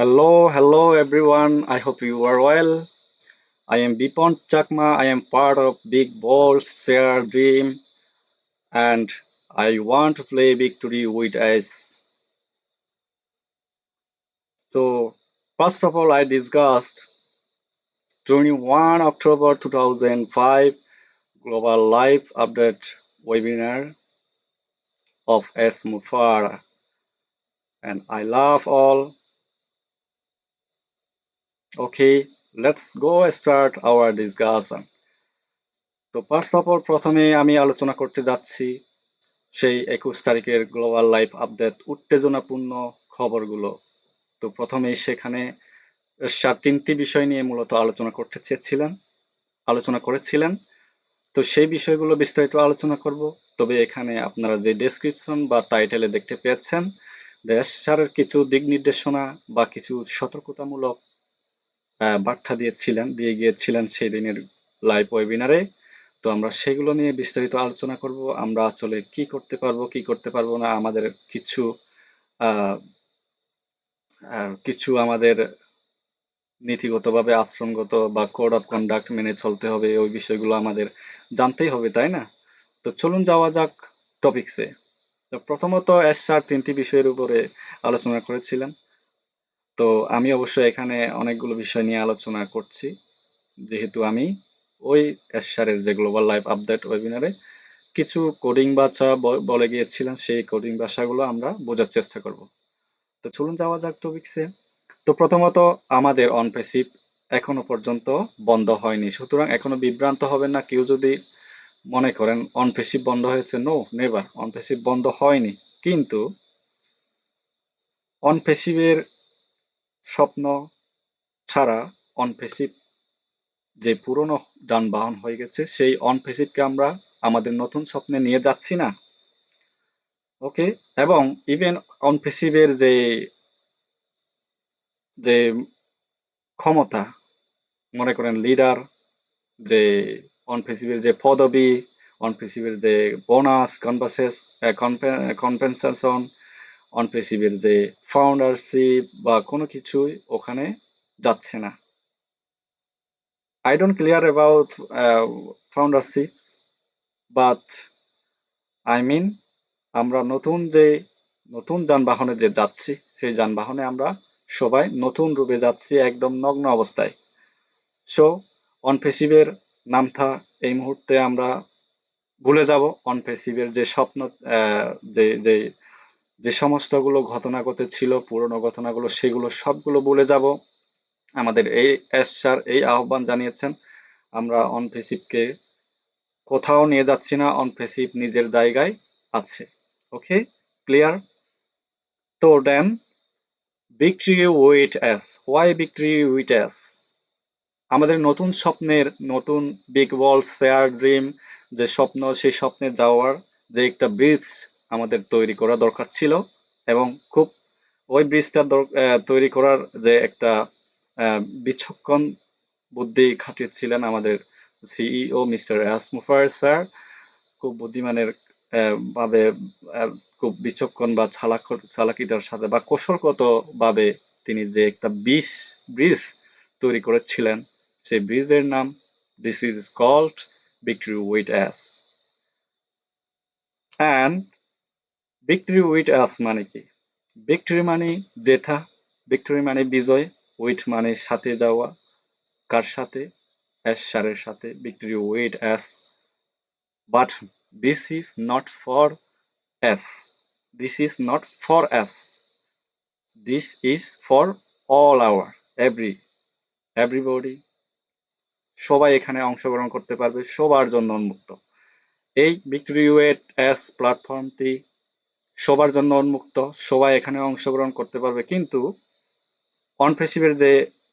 Hello, hello everyone. I hope you are well. I am Bipon Chakma. I am part of Big Ball Share Dream and I want to play victory with us. So, first of all, I discussed 21 October 2005 Global Live Update webinar of S. Mufara and I love all Okay, let's go start our discussion. তো first of all প্রথমে আমি আলোচনা করতে যাচ্ছি সেই একুশ তারিখের global life update উত্তেজনাপূর্ণ খবরগুলো। তো প্রথমেই সেখানে তিনটি বিষয় নিয়ে মূলত আলোচনা করতে চেয়েছিলেন আলোচনা করেছিলেন। তো সেই বিষয়গুলো বিস্তারিত আলোচনা করব। তবে এখানে আপনারা যে ডেসক্রিপশন বা টাইটেলে দেখতে পেয়েছেন দেশ সারের কিছু দিক নির্দেশনা বা কিছু সতর্কতামূলক বার্তা দিয়েছিলেন, দিয়ে গিয়েছিলেন সেই দিনের লাইভ ওয়েবিনারে তো আমরা সেগুলো নিয়ে বিস্তারিত আলোচনা করব, আমরা আসলে কি করতে পারব, কি করতে পারব না, আমাদের কিছু কিছু আমাদের নীতিগতভাবে আশ্রমগত বা কোড অফ কন্ডাক্ট মেনে চলতে হবে, ওই বিষয়গুলো আমাদের জানতেই হবে, তাই না? তো চলুন যাওয়া যাক টপিকসে তো প্রথমত এস তিনটি বিষয়ের উপরে আলোচনা করেছিলেন তো আমি অবশ্যই এখানে অনেকগুলো বিষয় নিয়ে আলোচনা করছি, যেহেতু আমি ওই এসারের যে গ্লোবাল লাইফ আপডেট ওয়েবিনারে কিছু কোডিং ভাষা বলে গিয়েছিলেন, সেই কোডিং ভাষাগুলো আমরা বোঝার চেষ্টা করব। তো চলুন যাওয়া যাক টপিক্সে তো প্রথমত আমাদের অনপেসিভ এখনও পর্যন্ত বন্ধ হয়নি, সুতরাং এখনও বিভ্রান্ত হবেন না কেউ যদি মনে করেন অনপেসিভ বন্ধ হয়েছে নো নেভার অনপেসিভ বন্ধ হয়নি। কিন্তু অনপেসিভের স্বপ্ন ছাড়া অনফেসিভ যে পুরনো যানবাহন হয়ে গেছে, সেই অনফেসিভকে আমরা আমাদের নতুন স্বপ্নে নিয়ে যাচ্ছি না। ওকে? এবং ইভেন অনফেসিভের যে যে ক্ষমতা, মনে করেন লিডার যে অনফেসিভের যে পদবি অনফেসিভের যে বোনাস কনভাসেস কনপেনসেশন অনপ্রেসিভের যে ফাউন্ডারশিপ বা কোনো কিছুই ওখানে যাচ্ছে না। I don't clear about foundership but I mean আমরা নতুন যে, নতুন যানবাহনে যে যাচ্ছি, সেই যানবাহনে আমরা সবাই নতুন রূপে যাচ্ছি একদম নগ্ন অবস্থায়। সো অনফেসিভের নামটা এই মুহূর্তে আমরা ভুলে যাব। অনফেসিভের যে স্বপ্ন যে যে যে সমস্তগুলো ঘটনা ঘটেছিল পুরনো ঘটনাগুলো, সেগুলো সবগুলো বলে যাব। আমাদের এই এস স্যার এই আহ্বান জানিয়েছেন, আমরা অনফেসিভকে কোথাও নিয়ে যাচ্ছি না অনফেসিভ নিজের জায়গায় আছে। ওকে? ক্লিয়ার? তো দেন, বিক্রি উইট এস। ওয়াই বিক্রি উইট এস? আমাদের নতুন স্বপ্নের, নতুন বিগ ওয়াল শেয়ার ড্রিম, যে স্বপ্ন, সেই স্বপ্নে যাওয়ার যে একটা ব্রিজ আমাদের তৈরি করা দরকার ছিল এবং খুব ওই ব্রিজটা তৈরি করার যে একটা বিচক্ষণ বুদ্ধি খাটিয়েছিলেন আমাদের সিইও মিস্টার অ্যাসমুফার স্যার। খুব বুদ্ধিমানের ভাবে খুব বিচক্ষণ বা ছালাক চালাকিতার সাথে বা কৌশলগত ভাবে তিনি যে একটা বিষ ব্রিজ তৈরি করেছিলেন, সেই ব্রিজের নাম this is called victory with us and victory with us মানে কি? ভিক্টরি মানে জেঠা ভিক্টরি মানে বিজয় উইথ মানে সাথে যাওয়া, কার সাথে? অ্যাস সারের সাথে victory with us but this is not for us this is not for us this is for all our every everybody সবাই এখানে অংশগ্রহণ করতে পারবে, সবার জন্য উন্মুক্ত। এই ভিক্টরি ওয়েট অ্যাস প্ল্যাটফর্মটি সবার জন্য উন্মুক্ত, সবাই এখানে অংশগ্রহণ করতে পারবে। কিন্তু অনফেসিভের যে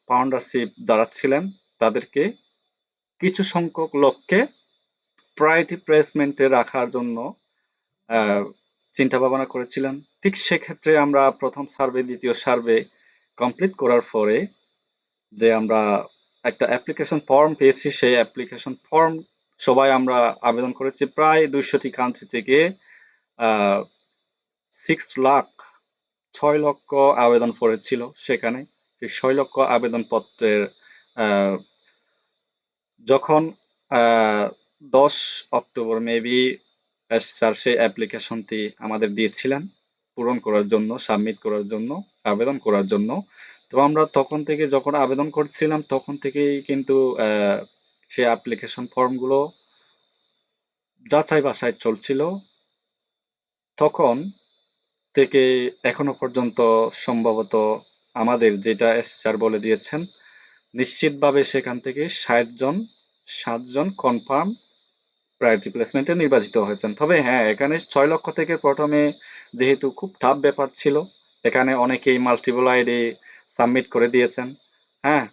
ফাউন্ডারশিপ যারা ছিলেন, তাদেরকে কিছু সংখ্যক লোককে প্রায়োরিটি প্লেসমেন্টে রাখার জন্য চিন্তা ভাবনা করেছিলেন। ঠিক সেক্ষেত্রে আমরা প্রথম সার্ভে দ্বিতীয় সার্ভে কমপ্লিট করার পরে যে আমরা একটা অ্যাপ্লিকেশন ফর্ম পেয়েছি, সেই অ্যাপ্লিকেশন ফর্ম সবাই আমরা আবেদন করেছি। প্রায় দুইশোটি কান্ট্রি থেকে সিক্স লাখ ছয় লক্ষ আবেদন পড়েছিল সেখানে। সেই ছয় লক্ষ আবেদনপত্রের যখন দশ অক্টোবর মেবি স্যার সেই অ্যাপ্লিকেশনটি আমাদের দিয়েছিলেন পূরণ করার জন্য সাবমিট করার জন্য, আবেদন করার জন্য। তো আমরা তখন থেকে যখন আবেদন করছিলাম, তখন থেকেই কিন্তু সেই অ্যাপ্লিকেশন ফর্মগুলো যাচাই বাছাই চলছিল। তখন থেকে এখনও পর্যন্ত সম্ভবত আমাদের যেটা স্যার বলে দিয়েছেন, নিশ্চিতভাবে সেখান থেকে ষাট জন সাতজন কনফার্ম প্রায়োরিটি প্লেসমেন্টে নির্বাচিত হয়েছেন। তবে হ্যাঁ এখানে ছয় লক্ষ থেকে প্রথমে যেহেতু খুব টাফ ব্যাপার ছিল, এখানে অনেকেই মাল্টিপল আইডি সাবমিট করে দিয়েছেন হ্যাঁ?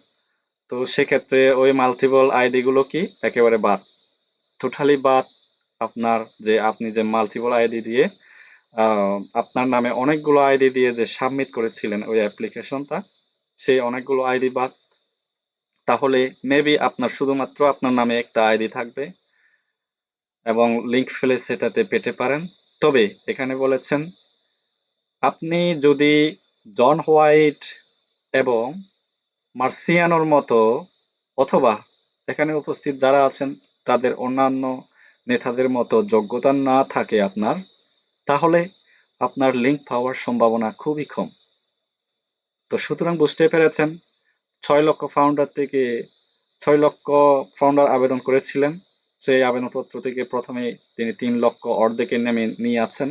তো সেক্ষেত্রে ওই মাল্টিপল আইডিগুলো কি একেবারে বাদ। টোটালি বাদ আপনার যে আপনি যে মাল্টিপল আইডি দিয়ে আপনার নামে অনেকগুলো আইডি দিয়ে যে সাবমিট করেছিলেন ওই অ্যাপ্লিকেশনটা সেই অনেকগুলো আইডি বাদ। তাহলে মেবি আপনার শুধুমাত্র আপনার নামে একটা আইডি থাকবে এবং লিংক ফেলে সেটাতে পেতে পারেন। তবে এখানে বলেছেন, আপনি যদি জন হোয়াইট এবং মার্সিয়ানোর মতো অথবা এখানে উপস্থিত যারা আছেন, তাদের অন্যান্য নেতাদের মতো যোগ্যতা না থাকে আপনার তাহলে আপনার লিংক পাওয়ার সম্ভাবনা খুবই কম। তো সুতরাং বুঝতে পেরেছেন, ছয় লক্ষ ফাউন্ডার থেকে, ছয় লক্ষ ফাউন্ডার আবেদন করেছিলেন। সেই আবেদনপত্র থেকে প্রথমে তিনি তিন লক্ষ অর্ধেকে নেমে নিয়ে আছেন।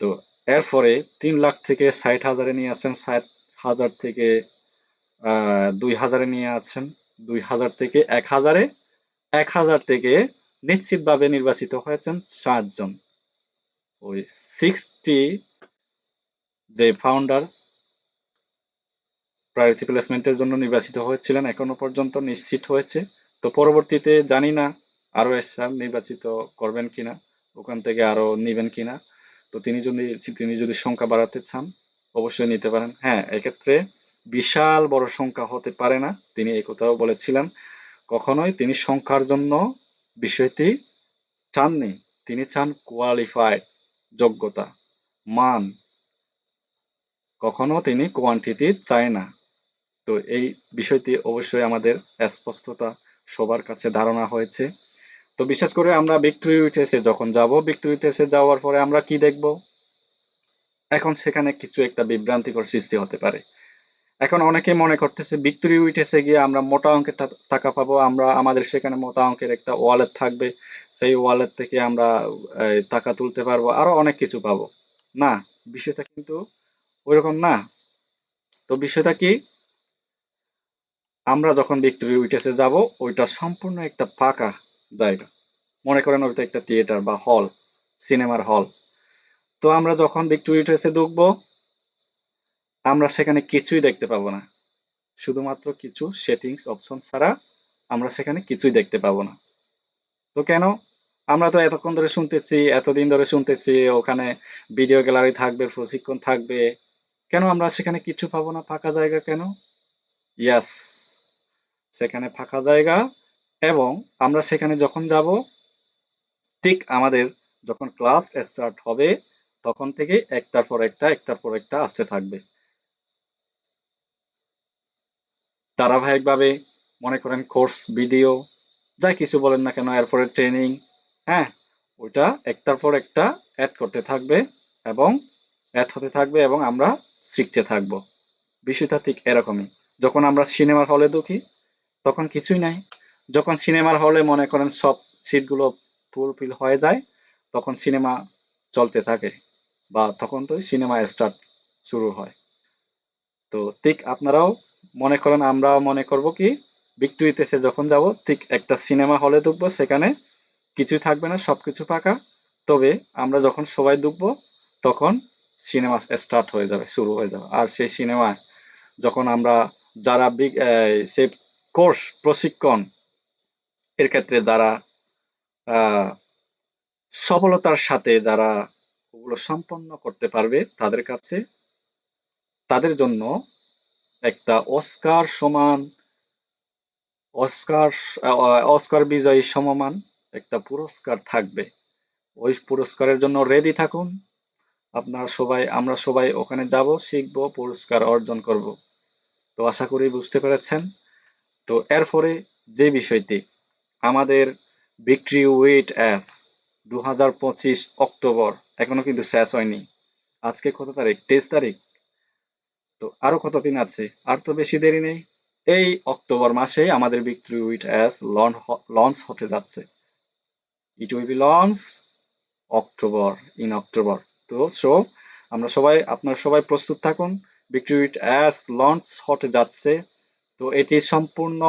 তো এরপরে তিন লাখ থেকে ষাট হাজারে নিয়ে আছেন, ষাট হাজার থেকে দুই হাজারে নিয়ে আছেন, দুই হাজার থেকে এক হাজারে, এক হাজার থেকে নিশ্চিতভাবে নির্বাচিত হয়েছেন ষাটজন ওই সিক্সটি যে ফাউন্ডার প্রায়োরিটি প্লেসমেন্টের জন্য নির্বাচিত হয়েছিলেন, এখনও পর্যন্ত নিশ্চিত হয়েছে। তো পরবর্তীতে জানি না আরও এসআর নির্বাচিত করবেন কিনা, ওখান থেকে আরও নিবেন কিনা। তো তিনি যদি তিনি যদি সংখ্যা বাড়াতে চান, অবশ্যই নিতে পারেন। হ্যাঁ এক্ষেত্রে বিশাল বড় সংখ্যা হতে পারে না, তিনি এই কথাও বলেছিলেন। কখনোই তিনি সংখ্যার জন্য বিষয়টি চাননি। তিনি চান কোয়ালিফাইড যোগ্যতা। মান। কখনো তিনি কোয়ান্টিটি চায় না। তো এই বিষয়টি অবশ্যই আমাদের স্পষ্টতা সবার কাছে ধারণা হয়েছে। তো বিশেষ করে আমরা ভিক্টোরি উইটেসে যখন যাব ভিক্টোরি উইটেসে যাওয়ার পরে আমরা কি দেখব? এখন সেখানে কিছু একটা বিভ্রান্তিকর সৃষ্টি হতে পারে। এখন অনেকে মনে করতেছে ভিক্টোরি উইটেসে গিয়ে আমরা মোটা অঙ্কের টাকা পাবো, আমরা, আমাদের সেখানে মোটা অঙ্কের একটা ওয়ালেট থাকবে, সেই ওয়ালেট থেকে আমরা টাকা তুলতে পারব, আরও অনেক কিছু পাবো। না, বিষয়টা কিন্তু ওইরকম না। তো বিষয়টা কি? আমরা যখন ভিক্টোরি উইটেসে যাব, ওইটা সম্পূর্ণ একটা ফাঁকা জায়গা। মনে করেন ওইটা একটা থিয়েটার বা হল সিনেমার হল তো আমরা যখন ভিক্টোরি উইটেসে ঢুকবো আমরা সেখানে কিছুই দেখতে পাবো না। শুধুমাত্র কিছু সেটিংস অপশন ছাড়া আমরা সেখানে কিছুই দেখতে পাবো না। তো কেন? আমরা তো এতক্ষণ ধরে শুনতেছি, এতদিন ধরে শুনতেছি, ওখানে ভিডিও গ্যালারি থাকবে, প্রশিক্ষণ থাকবে। কেন আমরা সেখানে কিছু পাবো না? ফাঁকা জায়গা কেন? ইয়াস সেখানে ফাঁকা জায়গা এবং আমরা সেখানে যখন যাব, ঠিক আমাদের যখন ক্লাস স্টার্ট হবে, তখন থেকে একটার পর একটা, একটার পর একটা আসতে থাকবে। ধারাবাহিকভাবে মনে করেন কোর্স ভিডিও যা কিছু বলেন না কেন এরপরে ট্রেনিং হ্যাঁ ওইটা একটার পর একটা অ্যাড করতে থাকবে এবং অ্যাড হতে থাকবে এবং আমরা শিখতে থাকব। বিষয়টা ঠিক এরকমই। যখন আমরা সিনেমার হলে ঢুকি, তখন কিছুই নাই। যখন সিনেমার হলে মনে করেন সব সিটগুলো ফুলফিল হয়ে যায়, তখন সিনেমা চলতে থাকে বা তখন তো সিনেমা স্টার্ট শুরু হয়। তো ঠিক আপনারাও মনে করেন, আমরাও মনে করব কি ভিক্টোরিতেসে যখন যাব, ঠিক একটা সিনেমা হলে ঢুকবো, সেখানে কিছুই থাকবে না, সবকিছু ফাঁকা। তবে আমরা যখন সবাই ঢুকবো, তখন সিনেমা স্টার্ট হয়ে যাবে, শুরু হয়ে যাবে। আর সেই সিনেমায় যখন আমরা যারা সেই কোর্স প্রশিক্ষণ, এর ক্ষেত্রে যারা সফলতার সাথে যারা ওগুলো সম্পন্ন করতে পারবে, তাদের কাছে তাদের জন্য একটা অস্কার সমান, অস্কার অস্কার বিজয়ী সমমান একটা পুরস্কার থাকবে। ওই পুরস্কারের জন্য রেডি থাকুন। আপনারা সবাই, আমরা সবাই ওখানে যাব, শিখব, পুরস্কার অর্জন করব। তো আশা করি বুঝতে পেরেছেন। তো এরপরে যে বিষয়টি, আমাদের ভিক্টরি উইট অ্যাস দু অক্টোবর, এখনও কিন্তু শেষ হয়নি। আজকে কত তারিখ? তেইশ তারিখ। তো আরও কত দিন আছে? আর তো বেশি দেরি নেই। এই অক্টোবর মাসে আমাদের ভিক্টরি উইট অ্যাস লঞ্চ হতে যাচ্ছে। It will be launch October in October তো সো আমরা সবাই, আপনারা সবাই প্রস্তুত থাকুন। ভিক্টরি উইট অ্যাস লঞ্চ হতে যাচ্ছে। তো এটি সম্পূর্ণ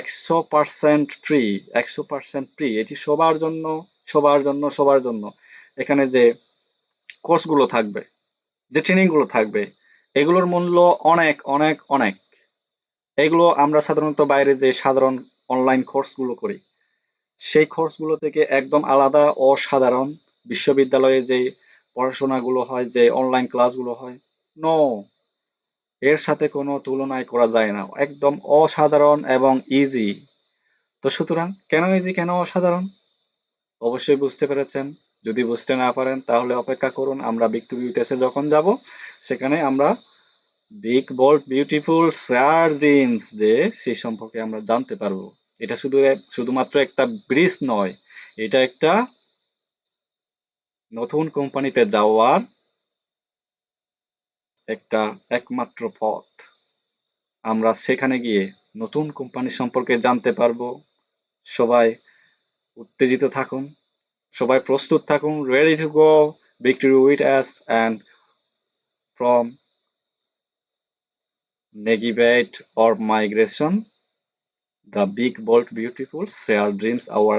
একশো পার্সেন্ট ফ্রি একশো পার্সেন্ট ফ্রি এটি সবার জন্য সবার জন্য সবার জন্য। এখানে যে কোর্সগুলো থাকবে, যে ট্রেনিংগুলো থাকবে এগুলোর মূল্য অনেক অনেক অনেক। এগুলো আমরা সাধারণত বাইরে যে সাধারণ অনলাইন কোর্সগুলো করি, সেই কোর্সগুলো থেকে একদম আলাদা, অসাধারণ বিশ্ববিদ্যালয়ে যে পড়াশোনাগুলো হয়, যে অনলাইন ক্লাসগুলো হয় নো এর সাথে কোনো তুলনায় করা যায় না। একদম অসাধারণ এবং ইজি তো সুতরাং কেন ইজি কেন অসাধারণ? অবশ্যই বুঝতে পেরেছেন। যদি বুঝতে না পারেন, তাহলে অপেক্ষা করুন, আমরা ভিক্টোরিয়াতে যখন যাব সেখানে আমরা big, bold, beautiful share dreams যে সেই সম্পর্কে আমরা জানতে পারব। এটা শুধু শুধুমাত্র একটা ব্রিজ নয়, এটা একটা নতুন কোম্পানিতে যাওয়ার একটা একমাত্র পথ। আমরা সেখানে গিয়ে নতুন কোম্পানি সম্পর্কে জানতে পারব। সবাই উত্তেজিত থাকুন, সবাই প্রস্তুত থাকুন ready to go victory with us and from negivate or migration, the big bold beautiful share dreams, our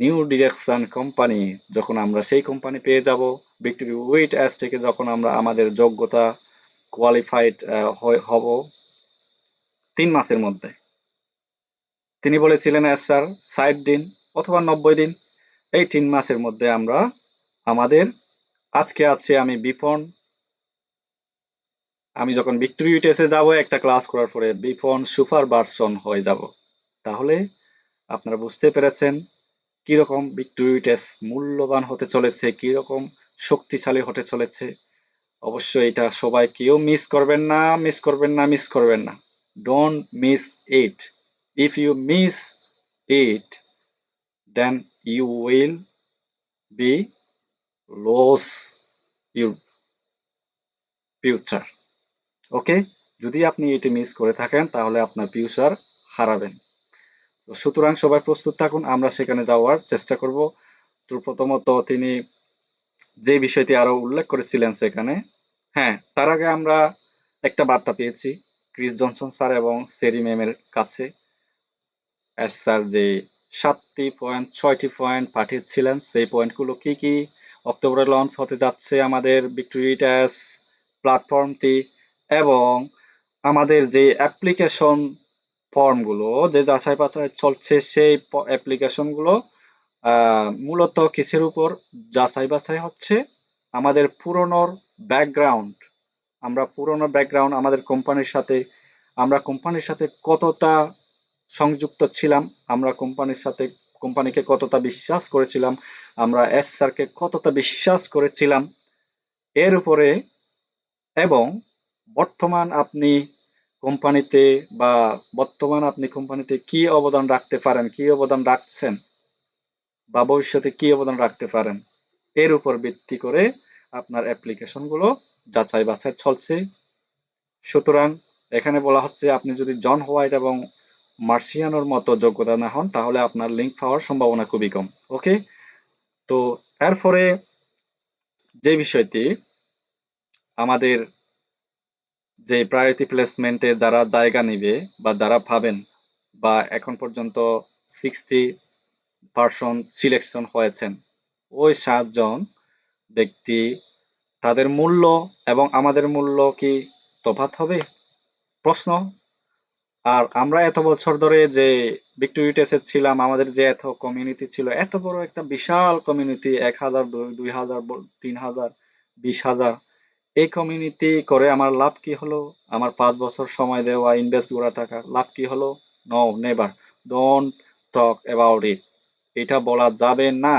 new direction company যখন আমরা সেই কোম্পানি পেয়ে যাব ভিক্টরি উইট অ্যাস থেকে যখন আমরা আমাদের যোগ্যতা কোয়ালিফাইড হব তিন মাসের মধ্যে। তিনি বলেছিলেন, এস স্যার, ষাট দিন অথবা নব্বই দিন, এই তিন মাসের মধ্যে আমরা আমাদের আজকে আছে আমি বিপন আমি যখন ভিক্টোরি ইউটেসে যাব, একটা ক্লাস করার পরে বিপন সুপার ভার্সন হয়ে যাব। তাহলে আপনারা বুঝতে পেরেছেন কীরকম ভিক্টোরি ইউটেস মূল্যবান হতে চলেছে, কীরকম শক্তিশালী হতে চলেছে। অবশ্যই এটা সবাই কেউ মিস করবেন না মিস করবেন না মিস করবেন না। Don't miss it if you miss it then you will be loss your future okay? যদি আপনি এটি মিস করে থাকেন, তাহলে আপনার ফিউচার হারাবেন। তো সুতরাং সবাই প্রস্তুত থাকুন, আমরা সেখানে যাওয়ার চেষ্টা করব। তো প্রথমত তিনি যে বিষয়টি আরও উল্লেখ করেছিলেন সেখানে হ্যাঁ তার আগে আমরা একটা বার্তা পেয়েছি ক্রিস জনসন স্যার এবং সেরি ম্যামের কাছে। এস স্যার যে সাতটি পয়েন্ট, ছয়টি পয়েন্ট পাঠিয়েছিলেন, সেই পয়েন্টগুলো কি কি? অক্টোবরে লঞ্চ হতে যাচ্ছে আমাদের ভিক্টোরি ট্যাস প্ল্যাটফর্মটি। এবং আমাদের যে অ্যাপ্লিকেশন ফর্মগুলো যে যাচাই বাছাই চলছে সেই অ্যাপ্লিকেশনগুলো মূলত কিসের উপর যাচাই বাছাই হচ্ছে? আমাদের পুরনোর ব্যাকগ্রাউন্ড আমরা পুরনো ব্যাকগ্রাউন্ড আমাদের কোম্পানির সাথে, আমরা কোম্পানির সাথে কতটা সংযুক্ত ছিলাম? আমরা কোম্পানির সাথে কোম্পানিকে কতটা বিশ্বাস করেছিলাম? আমরা এস স্যারকে কতটা বিশ্বাস করেছিলাম? এর উপরে এবং বর্তমান আপনি কোম্পানিতে বা বর্তমান আপনি কোম্পানিতে কি অবদান রাখতে পারেন, কি অবদান রাখছেন বা ভবিষ্যতে কি অবদান রাখতে পারেন, এর উপর ভিত্তি করে আপনার অ্যাপ্লিকেশনগুলো যাচাই বাছাই চলছে। সুতরাং এখানে বলা হচ্ছে আপনি যদি জন হোয়াইট এবং মার্সিয়ানোর মতো যোগ্যতা না হন, তাহলে আপনার লিঙ্ক পাওয়ার সম্ভাবনা খুবই কম, ওকে? তো এরপরে যে বিষয়টি আমাদের যে প্রায়োরিটি প্লেসমেন্টে যারা জায়গা নিবে বা যারা ভাবেন বা এখন পর্যন্ত সিক্সটি পার্সন সিলেকশন হয়েছেন, ওই সাতজন ব্যক্তি তাদের মূল্য এবং আমাদের মূল্য কি তফাত হবে? প্রশ্ন। আর আমরা এত বছর ধরে যে ভিক্টোরিটেসে ছিলাম, আমাদের যে এত কমিউনিটি ছিল, এত বড় একটা বিশাল কমিউনিটি এক হাজার দুই হাজার, তিন হাজার, বিশ হাজার এই কমিউনিটি করে আমার লাভ কি হলো? আমার পাঁচ বছর সময় দেওয়া ইনভেস্ট করা টাকা লাভ কি হলো? No never don't talk about it এটা বলা যাবে না।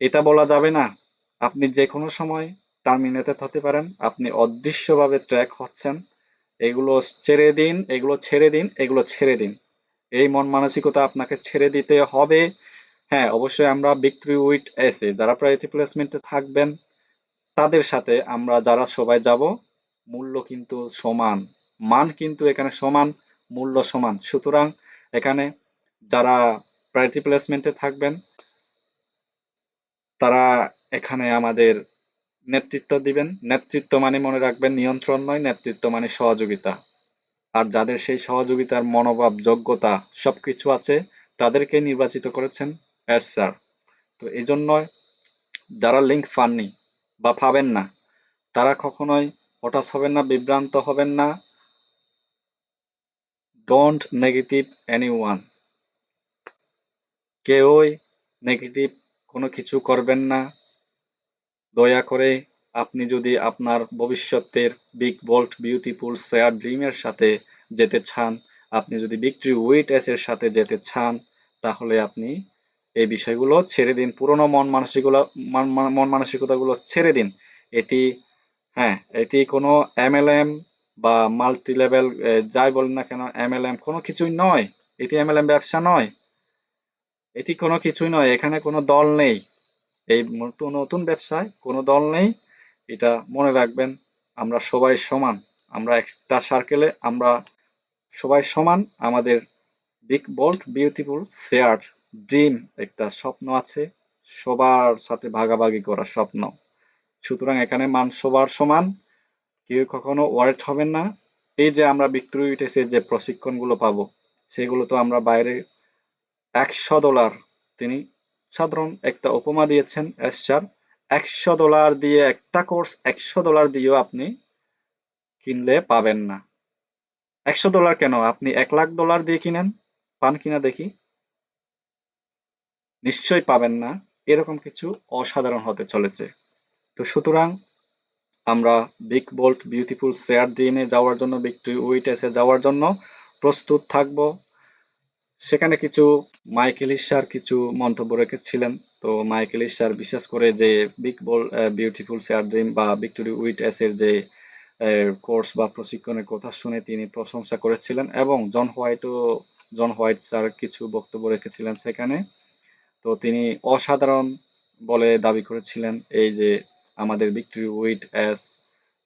এটা বলা যাবে না। আপনি যে কোনো সময় টার্মিনেটেড হতে পারেন। আপনি অদৃশ্যভাবে ট্র্যাক হচ্ছেন। এগুলো ছেড়ে দিন, এগুলো ছেড়ে দিন, এগুলো ছেড়ে দিন। এই মন মানসিকতা আপনাকে ছেড়ে দিতে হবে। হ্যাঁ অবশ্যই আমরা বিক্রি উইথ এসে যারা প্রায়োরিটি প্লেসমেন্টে থাকবেন তাদের সাথে আমরা যারা সবাই যাব, মূল্য কিন্তু সমান। মান কিন্তু এখানে সমান, মূল্য সমান। সুতরাং এখানে যারা প্রায়োরিটি প্লেসমেন্টে থাকবেন, তারা এখানে আমাদের নেতৃত্ব দিবেন। নেতৃত্ব মানে মনে রাখবেন নিয়ন্ত্রণ নয়, নেতৃত্ব মানে সহযোগিতা। আর যাদের সেই সহযোগিতার মনোভাব, যোগ্যতা সবকিছু আছে, তাদেরকে নির্বাচিত করেছেন, এস স্যার। তো এই জন্য যারা লিঙ্ক পাননি বা পাবেন না। তারা কখনোই হতাশ হবেন না, বিভ্রান্ত হবেন না। ডোন্ট নেগেটিভ এনি ওয়ান কেউই নেগেটিভ কোনো কিছু করবেন না। দয়া করে আপনি যদি আপনার ভবিষ্যতের বিগ বোল্ট বিউটিফুল শেয়ার ড্রিমের সাথে যেতে চান, আপনি যদি বিক্রি উইট এর সাথে যেতে চান, তাহলে আপনি এই বিষয়গুলো ছেড়ে দিন। পুরনো মন মানসিকগুলো, মন মানসিকতাগুলো ছেড়ে দিন। এটি হ্যাঁ এটি কোনো এমএলএম বা মাল্টি লেভেল যাই বলেন না কেন এমএলএম কোনো কিছুই নয়। এটি এমএলএম ব্যবসা নয়। এটি কোনো কিছুই নয়। এখানে কোনো দল নেই। এই নতুন নতুন ব্যবসায় কোনো দল নেই। এটা মনে রাখবেন, আমরা সবাই সমান। আমরা একটা সার্কেলে আমরা সবাই সমান। আমাদের big bold beautiful share dream একটা স্বপ্ন আছে, সবার সাথে ভাগাভাগি করার স্বপ্ন। সুতরাং এখানে মান সবার সমান, কেউ কখনো ওয়ার্ড হবেন না। এই যে আমরা বিক্রি উঠেছে যে প্রশিক্ষণগুলো পাবো, সেগুলো তো আমরা বাইরে একশো ডলার, তিনি সাধারণ একটা উপমা দিয়েছেন এস স্যার একশো ডলার দিয়ে একটা কোর্স, একশো ডলার দিয়েও আপনি কিনলে পাবেন না। একশো ডলার কেন? আপনি এক লাখ ডলার দিয়ে কিনেন, পান কিনা দেখি। নিশ্চয়ই পাবেন না। এরকম কিছু অসাধারণ হতে চলেছে। তো সুতরাং আমরা বিগ বোল্ট বিউটিফুল শেয়ার ডিএমে যাওয়ার জন্য বিক্টরি উইটেসে যাওয়ার জন্য প্রস্তুত থাকব। সেখানে কিছু মাইকেল ইসার কিছু মন্তব্য রেখেছিলেন। তো মাইকেল ইসার বিশেষ করে যে big bold beautiful share dream বা ভিক্টোরি উইট এর যে কোর্স বা প্রশিক্ষণের কথা শুনে তিনি প্রশংসা করেছিলেন এবং জন হোয়াইটও জন হোয়াইট স্যার কিছু বক্তব্য রেখেছিলেন সেখানে। তো তিনি অসাধারণ বলে দাবি করেছিলেন এই যে আমাদের ভিক্টোরি উইট অ্যাস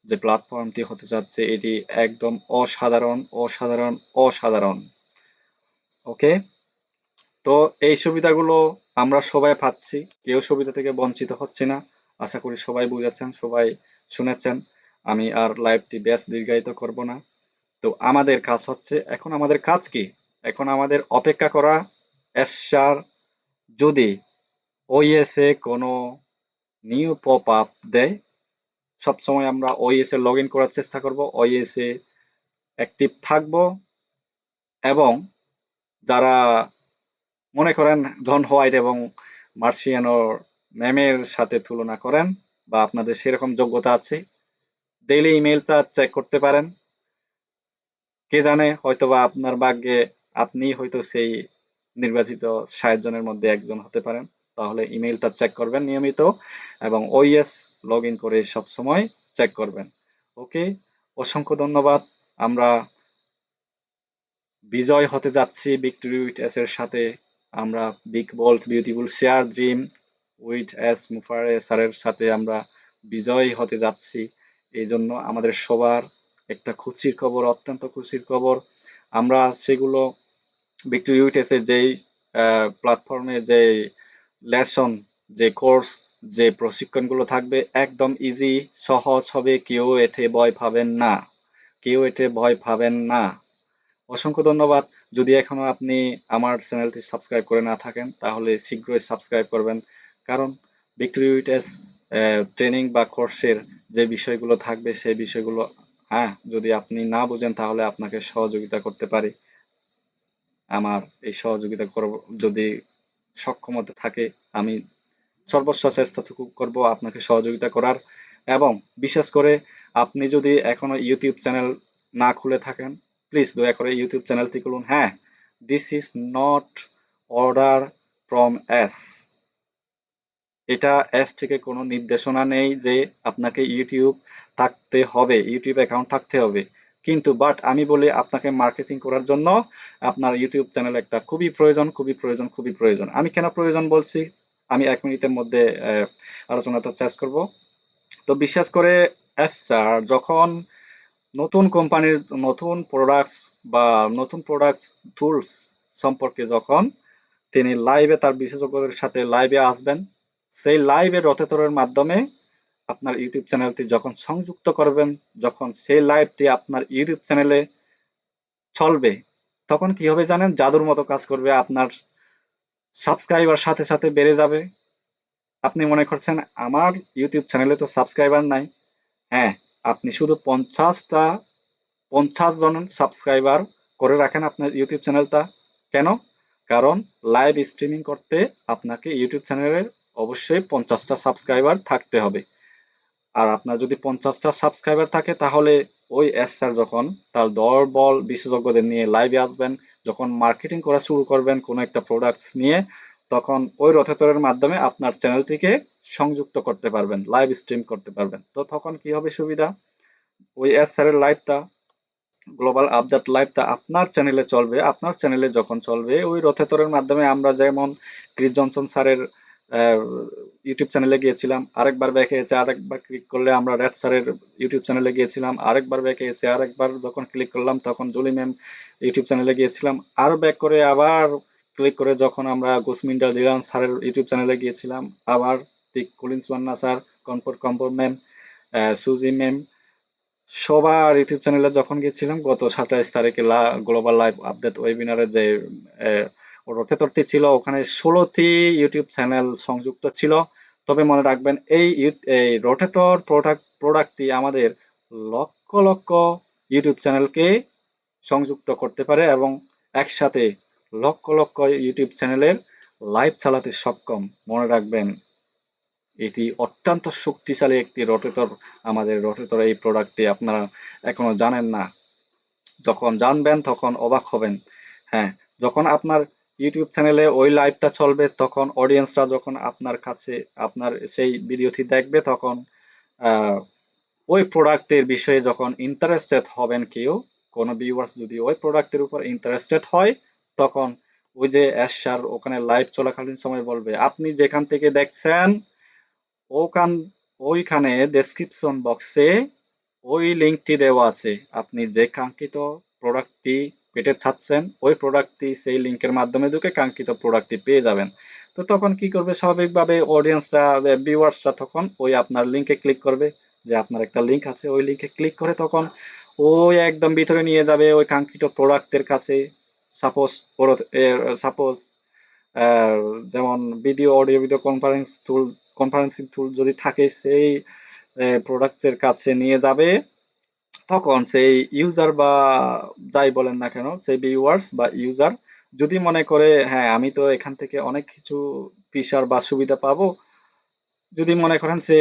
যে প্ল্যাটফর্মটি হতে যাচ্ছে, এটি একদম অসাধারণ অসাধারণ অসাধারণ। ওকে তো এই সুবিধাগুলো আমরা সবাই পাচ্ছি, কেউ সুবিধা থেকে বঞ্চিত হচ্ছে না। আশা করি সবাই বুঝেছেন, সবাই শুনেছেন। আমি আর লাইভটি বেশ দীর্ঘায়িত করব না। তো আমাদের কাজ হচ্ছে, এখন আমাদের কাজ কি? এখন আমাদের অপেক্ষা করা এসার যদি ওইএসএ কোনো নিউ পপ আপ দেয়, সবসময় আমরা ওইএসএ লগ ইন করার চেষ্টা করব। ওইএসএ অ্যাক্টিভ থাকব এবং যারা মনে করেন জন হোয়াইট এবং মার্সিয়ানোর ম্যামের সাথে তুলনা করেন বা আপনাদের সেরকম যোগ্যতা আছে ডেইলি ইমেলটা চেক করতে পারেন। কে জানে হয়তো বা আপনার ভাগ্যে আপনি হয়তো সেই নির্বাচিত ষাট জনের মধ্যে একজন হতে পারেন, তাহলে ইমেইলটা চেক করবেন নিয়মিত এবং ওইএস লগ ইন করে সবসময় চেক করবেন। ওকে, অসংখ্য ধন্যবাদ। আমরা বিজয় হতে যাচ্ছি ভিক্টোরি উইথ এস এর সাথে। আমরা big bold beautiful share dream with us মুফারে স্যারের সাথে আমরা বিজয় হতে যাচ্ছি। এই জন্য আমাদের সবার একটা খুশির খবর, অত্যন্ত খুশির খবর। আমরা সেগুলো ভিক্টোরি এসে যেই প্ল্যাটফর্মে যে লেসন যে কোর্স যে প্রশিক্ষণগুলো থাকবে, একদম ইজি সহজ হবে, কেউ এতে ভয় পাবেন না। কেউ এতে ভয় পাবেন না। অসংখ্য ধন্যবাদ। যদি এখনও আপনি আমার চ্যানেলটি সাবস্ক্রাইব করে না থাকেন, তাহলে শীঘ্রই সাবস্ক্রাইব করবেন। কারণ ভিক্টোরি উইটেস ট্রেনিং বা কোর্সের যে বিষয়গুলো থাকবে, সেই বিষয়গুলো হ্যাঁ যদি আপনি না বুঝেন, তাহলে আপনাকে সহযোগিতা করতে পারি। আমার এই সহযোগিতা করব, যদি সক্ষমতা থাকে, আমি সর্বোচ্চ চেষ্টাটুকু করব আপনাকে সহযোগিতা করার। এবং বিশেষ করে আপনি যদি এখনও ইউটিউব চ্যানেল না খুলে থাকেন প্লিজ দয়া করে ইউটিউব চ্যানেলটি খুলুন। হ্যাঁ this is not order from us এটা এস থেকে কোনো নির্দেশনা নেই যে আপনাকে ইউটিউব থাকতে হবে ইউটিউব অ্যাকাউন্ট থাকতে হবে। কিন্তু বাট আমি বলি আপনাকে মার্কেটিং করার জন্য আপনার ইউটিউব চ্যানেল একটা খুবই প্রয়োজন খুবই প্রয়োজন খুবই প্রয়োজন। আমি কেন প্রয়োজন বলছি? আমি এক মিনিটের মধ্যে আলোচনাটা শেষ করব। তো বিশেষ করে স্যার যখন নতুন কোম্পানির নতুন প্রোডাক্টস বা নতুন প্রোডাক্ট টুলস সম্পর্কে যখন তিনি লাইভে তার বিশেষজ্ঞদের সাথে লাইভে আসবেন, সেই লাইভে রথেতরের মাধ্যমে আপনার ইউটিউব চ্যানেলটি যখন সংযুক্ত করবেন, যখন সেই লাইভটি আপনার ইউটিউব চ্যানেলে চলবে, তখন কি হবে জানেন? জাদুর মতো কাজ করবে, আপনার সাবস্ক্রাইবার সাথে সাথে বেড়ে যাবে। আপনি মনে করছেন, আমার ইউটিউব চ্যানেলে তো সাবস্ক্রাইবার নাই। হ্যাঁ আপনি শুধু পঞ্চাশটা, পঞ্চাশ জন সাবস্ক্রাইবার করে রাখেন আপনার ইউটিউব চ্যানেলটা। কেন? কারণ লাইভ স্ট্রিমিং করতে আপনাকে ইউটিউব চ্যানেলের অবশ্যই পঞ্চাশটা সাবস্ক্রাইবার থাকতে হবে। আর আপনার যদি পঞ্চাশটা সাবস্ক্রাইবার থাকে, তাহলে ওই এস স্যার যখন তার দল বল, বিশেষজ্ঞদের নিয়ে লাইভে আসবেন, যখন মার্কেটিং করা শুরু করবেন কোনো একটা প্রোডাক্ট নিয়ে, তখন ওই রথেতরের মাধ্যমে আপনার চ্যানেলটিকে সংযুক্ত করতে পারবেন লাইভ স্ট্রিম করতে পারবেন। তো তখন কি হবে সুবিধা? ওই এস স্যারের লাইভটা গ্লোবাল আপডেট লাইভটা আপনার চ্যানেলে চলবে। আপনার চ্যানেলে যখন চলবে, ওই রথেতরের মাধ্যমে আমরা যেমন ক্রিস জনসন স্যারের ইউটিউব চ্যানেলে গিয়েছিলাম, আরেকবার ব্যাক এসে আরেকবার ক্লিক করলে আমরা রেড স্যারের ইউটিউব চ্যানেলে গিয়েছিলাম, আরেকবার ব্যাক এসে আরেকবার যখন ক্লিক করলাম তখন জুলি ম্যাম ইউটিউব চ্যানেলে গিয়েছিলাম, আর ব্যাক করে আবার ক্লিক করে যখন আমরা গুসমিন্ডা দিলান স্যারের ইউটিউব চ্যানেলে গিয়েছিলাম, আবার তিক কুলিন্স বান্না স্যার কম্পর কম্পর ম্যাম সুজি ম্যাম সবার ইউটিউব চ্যানেলে যখন গেছিলাম গত সাতাইশ তারিখে গ্লোবাল লাইভ আপডেট ওয়েবিনারে যে রথেতরটি ছিল, ওখানে ষোলোটি ইউটিউব চ্যানেল সংযুক্ত ছিল। তবে মনে রাখবেন, এই এই রোটেটর প্রোডাক্ট, প্রোডাক্টটি আমাদের লক্ষ লক্ষ ইউটিউব চ্যানেলকে সংযুক্ত করতে পারে এবং একসাথে লক্ষ লক্ষ ইউটিউব চ্যানেলের লাইভ চালাতে সক্ষম। মনে রাখবেন, এটি অত্যন্ত শক্তিশালী একটি রোটেটর আমাদের রোটেটর এই প্রোডাক্টটি আপনারা এখনও জানেন না। যখন জানবেন তখন অবাক হবেন। হ্যাঁ যখন আপনার ইউটিউব চ্যানেলে ওই লাইভটা চলবে, তখন অডিয়েন্সরা যখন আপনার কাছে, আপনার সেই ভিডিওটি দেখবে, তখন ওই প্রোডাক্টের বিষয়ে যখন ইন্টারেস্টেড হবেন কেউ, কোনো ভিউয়ার্স যদি ওই প্রোডাক্টের উপর ইন্টারেস্টেড হয়, তখন ওই যে অ্যাশার ওখানে লাইভ চলাকালীন সময় বলবে, আপনি যেখান থেকে দেখছেন, ওখান, ওইখানে ডেসক্রিপশন বক্সে ওই লিঙ্কটি দেওয়া আছে। আপনি যে কাঙ্ক্ষিত প্রোডাক্টটি পেতে চাচ্ছেন ওই প্রোডাক্টটি সেই লিঙ্কের মাধ্যমে ঢুকে কাঙ্ক্ষিত প্রোডাক্টটি পেয়ে যাবেন। তো তখন কি করবে? স্বাভাবিকভাবে অডিয়েন্সরা ভিউয়ার্সরা তখন, ওই আপনার লিঙ্কে ক্লিক করবে। যে আপনার একটা লিঙ্ক আছে, ওই লিঙ্কে ক্লিক করে তখন ওই একদম ভিতরে নিয়ে যাবে ওই কাঙ্ক্ষিত প্রোডাক্টের কাছে। সাপোজ সাপোজ যেমন video audio video conference tool conferencing tool যদি থাকে, সেই প্রোডাক্টের কাছে নিয়ে যাবে। তখন সেই ইউজার বা যাই বলেন না কেন, সেই ভিউয়ার্স বা ইউজার যদি মনে করে হ্যাঁ আমি তো এখান থেকে অনেক কিছু ফিচার বা সুবিধা পাবো, যদি মনে করেন সে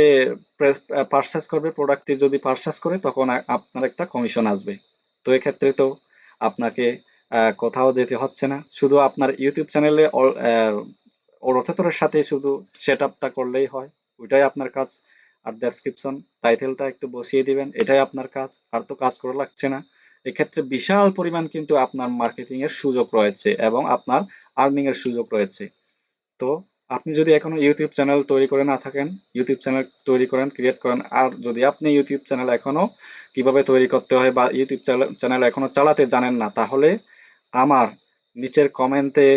পারচেস করবে প্রোডাক্টটি যদি পারচেস করে, তখন আপনার একটা কমিশন আসবে। তো এক্ষেত্রে তো আপনাকে কোথাও যেতে হচ্ছে না। শুধু আপনার ইউটিউব চ্যানেলে রথেতরের সাথে শুধু সেট আপটা করলেই হয়। ওইটাই আপনার কাজ। আর ডেসক্রিপশন টাইটেলটা একটু বসিয়ে দিবেন। এটাই আপনার কাজ, আর তো কাজ করা লাগছে না। এক্ষেত্রে বিশাল পরিমাণ কিন্তু আপনার মার্কেটিং এর সুযোগ রয়েছে এবং আপনার আর্নিং এর সুযোগ রয়েছে। তো আপনি যদি এখনও ইউটিউব চ্যানেল তৈরি করে না থাকেন ইউটিউব চ্যানেল তৈরি করেন ক্রিয়েট করেন, আর যদি আপনি ইউটিউব চ্যানেল এখনও কীভাবে তৈরি করতে হয় বা ইউটিউব চ্যানেল এখনও চালাতে জানেন না, তাহলে আমার নিচের কমেন্টে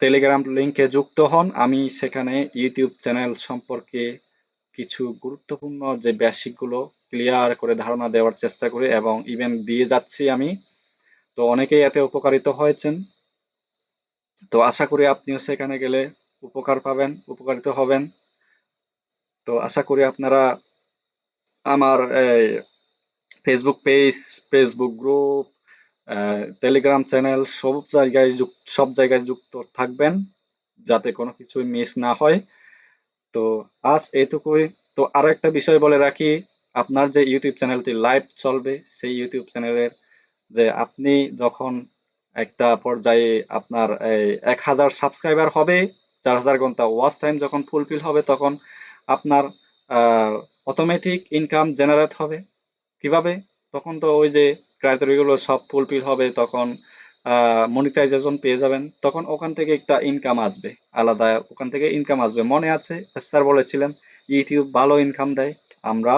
টেলিগ্রাম লিংকে যুক্ত হন। আমি সেখানে ইউটিউব চ্যানেল সম্পর্কে কিছু গুরুত্বপূর্ণ যে বেসিকগুলো ক্লিয়ার করে ধারণা দেওয়ার চেষ্টা করি এবং ইভেন দিয়ে যাচ্ছি আমি। তো অনেকেই এতে উপকারিত হয়েছেন। তো আশা করি আপনিও সেখানে গেলে উপকার পাবেন, উপকারিত হবেন। তো আশা করি আপনারা আমার Facebook page Facebook group Telegram channel সব জায়গায় সব জায়গায় যুক্ত থাকবেন যাতে কোনো কিছু মিস না হয়। তো আজ এইটুকুই তো আরও একটা বিষয় বলে রাখি, আপনার যে ইউটিউব চ্যানেলটি লাইভ চলবে, সেই ইউটিউব চ্যানেলের যে আপনি যখন একটা পর্যায়ে আপনার এই এক হাজার সাবস্ক্রাইবার হবে, চার হাজার ঘণ্টা ওয়াচ টাইম যখন ফুলফিল হবে, তখন আপনার অটোমেটিক ইনকাম জেনারেট হবে। কীভাবে? তখন তো ওই যে ক্রাইটেরিয়াগুলো সব ফুলফিল হবে, তখন মনিটাইজেশন পেয়ে যাবেন। তখন ওখান থেকে একটা ইনকাম আসবে, আলাদা ওখান থেকে ইনকাম আসবে। মনে আছে, স্যার বলেছিলেন ইউটিউব ভালো ইনকাম দেয়। আমরা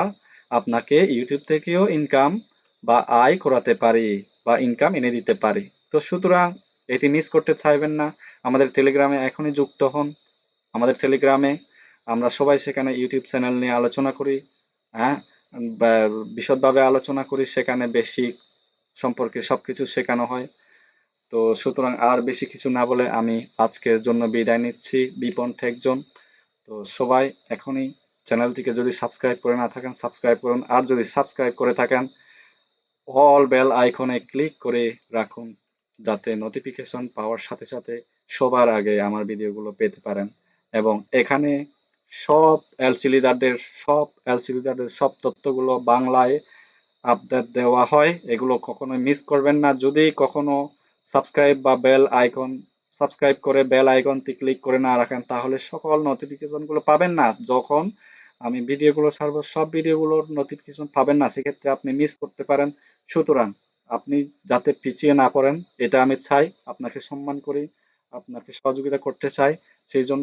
আপনাকে ইউটিউব থেকেও ইনকাম বা আয় করাতে পারি বা ইনকাম এনে দিতে পারি। তো সুতরাং এটি মিস করতে চাইবেন না। আমাদের টেলিগ্রামে এখনই যুক্ত হন। আমাদের টেলিগ্রামে আমরা সবাই সেখানে ইউটিউব চ্যানেল নিয়ে আলোচনা করি হ্যাঁ? বিশদভাবে আলোচনা করি, সেখানে বেশি সম্পর্কে সবকিছু শেখানো হয়। তো সুতরাং আর বেশি কিছু না বলে আমি আজকের জন্য বিদায় নিচ্ছি। বিপন ঠেকজন তো সবাই এখনই চ্যানেলটিকে যদি সাবস্ক্রাইব করে না থাকেন, সাবস্ক্রাইব করুন। আর যদি সাবস্ক্রাইব করে থাকেন, অল বেল আইকনে ক্লিক করে রাখুন, যাতে নোটিফিকেশন পাওয়ার সাথে সাথে সবার আগে আমার ভিডিওগুলো পেতে পারেন। এবং এখানে সব এলসি লিডারদের সব এলসি লিডারদের সব তথ্যগুলো বাংলায় আপডেট দেওয়া হয়। এগুলো কখনোই মিস করবেন না। যদি কখনো সাবস্ক্রাইব বা বেল আইকন, সাবস্ক্রাইব করে বেল আইকনটি ক্লিক করে না রাখেন, তাহলে সকল নোটিফিকেশনগুলো পাবেন না। যখন আমি ভিডিওগুলো ছাড়বো, সব ভিডিওগুলোর নোটিফিকেশন পাবেন না, সেক্ষেত্রে আপনি মিস করতে পারেন। সুতরাং আপনি যাতে পিছিয়ে না পড়েন, এটা আমি চাই, আপনাকে সম্মান করি, আপনাকে সহযোগিতা করতে চাই, সেই জন্য